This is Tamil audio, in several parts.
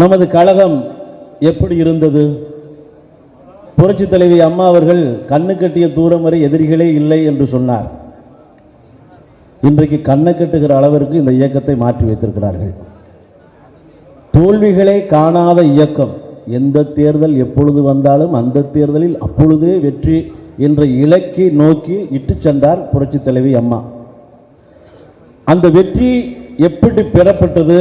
நமது கழகம் எப்படி இருந்தது? புரட்சி தலைவி அம்மா அவர்கள் கண்ணு கட்டிய தூரம் வரை எதிரிகளே இல்லை என்று சொன்னார். இன்றைக்கு கண்ணை கட்டுகிற அளவிற்கு இந்த இயக்கத்தை மாற்றி வைத்திருக்கிறார்கள். தோல்விகளை காணாத இயக்கம். எந்த தேர்தல் எப்பொழுது வந்தாலும் அந்த தேர்தலில் அப்பொழுதே வெற்றி என்ற இலக்கை நோக்கி இட்டு சென்றார் புரட்சி தலைவி அம்மா. அந்த வெற்றி எப்படி பெறப்பட்டது?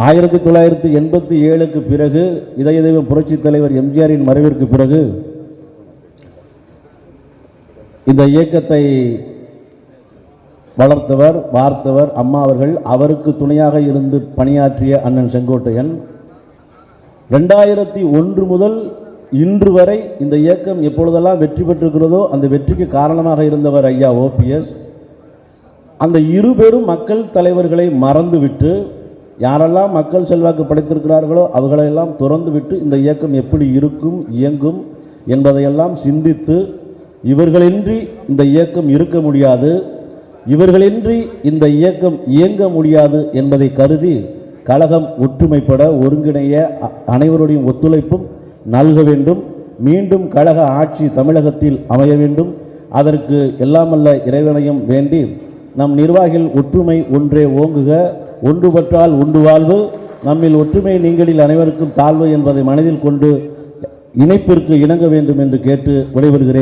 ஆயிரத்தி தொள்ளாயிரத்தி எண்பத்தி ஏழுக்கு பிறகு இதய தெய்வம் புரட்சி தலைவர் எம்ஜிஆரின் மறைவிற்கு பிறகு இந்த இயக்கத்தை வளர்த்தவர் வார்த்தவர் அம்மா அவர்கள் அவருக்கு துணையாக இருந்து பணியாற்றிய அண்ணன் செங்கோட்டையன். ரெண்டாயிரத்தி ஒன்று முதல் இன்று வரை இந்த இயக்கம் எப்பொழுதெல்லாம் வெற்றி பெற்றிருக்கிறதோ அந்த வெற்றிக்கு காரணமாக இருந்தவர் ஐயா ஓபிஎஸ் அந்த இருபெரும் மக்கள் தலைவர்களை மறந்துவிட்டு யாரெல்லாம் மக்கள் செல்வாக்கு படைத்திருக்கிறார்களோ அவர்களெல்லாம் திறந்துவிட்டு இந்த இயக்கம் எப்படி இருக்கும் இயங்கும் என்பதையெல்லாம் சிந்தித்து இவர்களின்றி இந்த இயக்கம் இருக்க முடியாது இவர்களின்றி இந்த இயக்கம் இயங்க முடியாது என்பதை கருதி கழகம் ஒற்றுமைப்பட ஒருங்கிணைய அனைவருடைய ஒத்துழைப்பும் நல்க வேண்டும். மீண்டும் கழக ஆட்சி தமிழகத்தில் அமைய வேண்டும். அதற்கு எல்லாமல்ல இறைவனையும் வேண்டி நம் நிர்வாகிகள் ஒற்றுமை ஒன்றே ஓங்குக. ஒன்றுபட்டால் உண்டு வாழ்வு. நம்மில் ஒற்றுமை நீங்களில் அனைவருக்கும் தாழ்வு என்பதை மனதில் கொண்டு இணைப்பிற்கு இணங்க வேண்டும் என்று கேட்டு விடைபெறுகிறேன்.